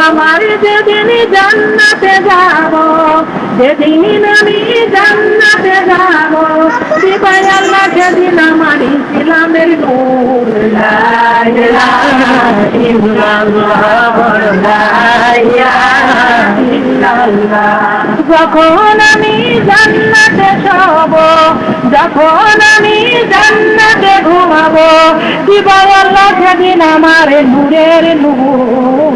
আমার যেদিন জান্নাতে যাব যেদিন আমি জান্নাতে যাব আল্লাহ যেদিন আমার ইসলামের যখন আমি জান্নাতে শোব যখন আমি জান্নাতে ঘুমাবো দিবাই আল্লাহ যেদিন আমার নূরের নূর?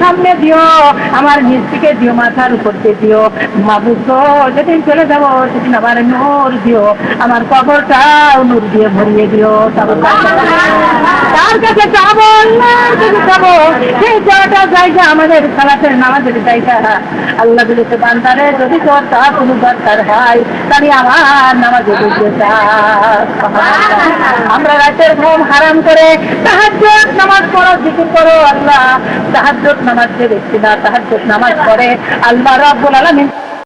সামনে দিও আমার মিষ্টিকে দিও মাথার উপর দিয়ে দিও তো যেদিন চলে যাব সেদিন আমার নূর দিও আমার কবরটাও নূর দিয়ে ভরিয়ে দিও, তার কাছে সেই জায়গা আমাদের সালাতের নামাজের জায়গা। আল্লাহ বলেছে বান্দারে যদি তোর তা কোনো দরকার হয় তাহলে আমার নামাজে বুঝতে আমরা রাতের ঘুম হারাম করে তাহাজ্জুদ নামাজ পড়ো জিকির করো আল্লাহ। তাহাজ্জুদ নামাজ যে ব্যক্তি না তাহাজ্জুদ নামাজ পড়ে আল্লাহ রাব্বুল আলামিন